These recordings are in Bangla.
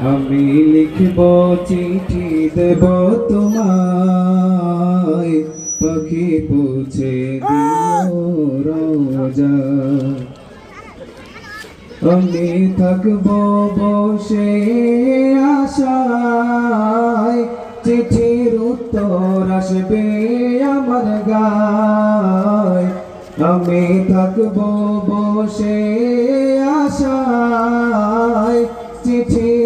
আমি লিখব চিঠি দেব তোমায়। পাখি পৌঁছে আমি থাকব বসে আশায়। চিঠির উত্তর আসবে আমার গায়। আমি থাকব বসে আশায়। চিঠির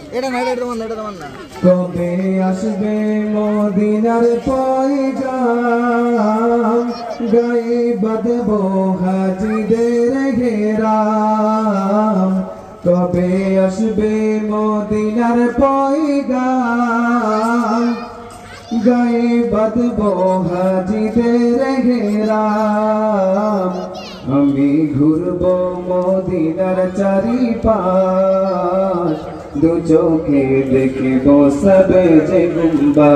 এটা না, এটা তোমার এটা তোমার না। কবে আসবে মদিনার পয়গাম? গায়ে বাঁধব হাজিদের ঘেরাম কবে আসবে মদিনার পয়গাম? গায়ে বাঁধব হাজিদের ঘেরাম আমি ঘুরব মদিনার চারিপাশ। দু চোখে দেখিব সবে যে গুম্বা।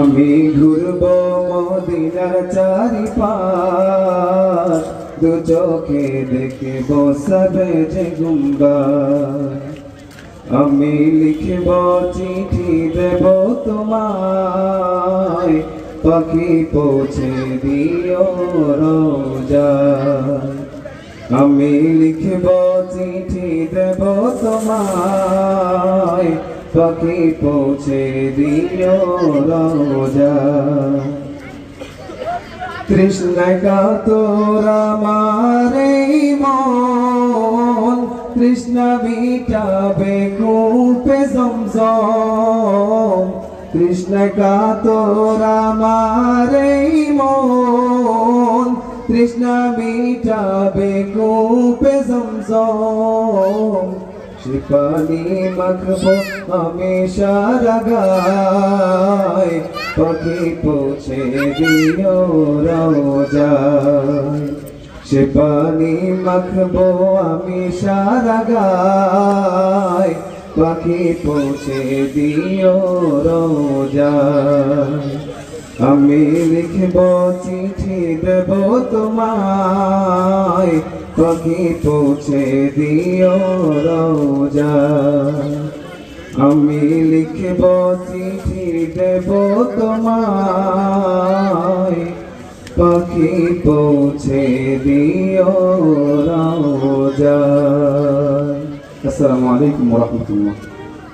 আমি ঘুরব মদিনার চারিপাশ। দু চোখে দেখিব সবে যে গুম্বা। আমি লিখব চিঠি দেব তোমায়। পাখি পৌঁছে দিও রোজা। আমি লিখব চিঠি দেব তোমায়। পাখি পৌঁছে দিও কৃষ্ণ তোরা মারে মন। কৃষ্ণ মিটাবে কূপে জমজম। কৃষ্ণ তোরা মারে মন। কৃষ্ণ মিটাবে কূপে জমজম। শিপানি মাখবো হমেশা রাগায় পাখি পৌঁছে দিও রোজায় সে পানি মাখবো আমি সারা গায়। পাখি পৌঁছে দিও রোজায় আমি লিখব চিঠি দেব তোমায় পাখি পৌঁছে দিও রোজা। আমি লিখব চিঠি দেব তোমায় পাখি পৌঁছে দিও রোজা। আসসালামু আলাইকুম রহমতুল্লাহ।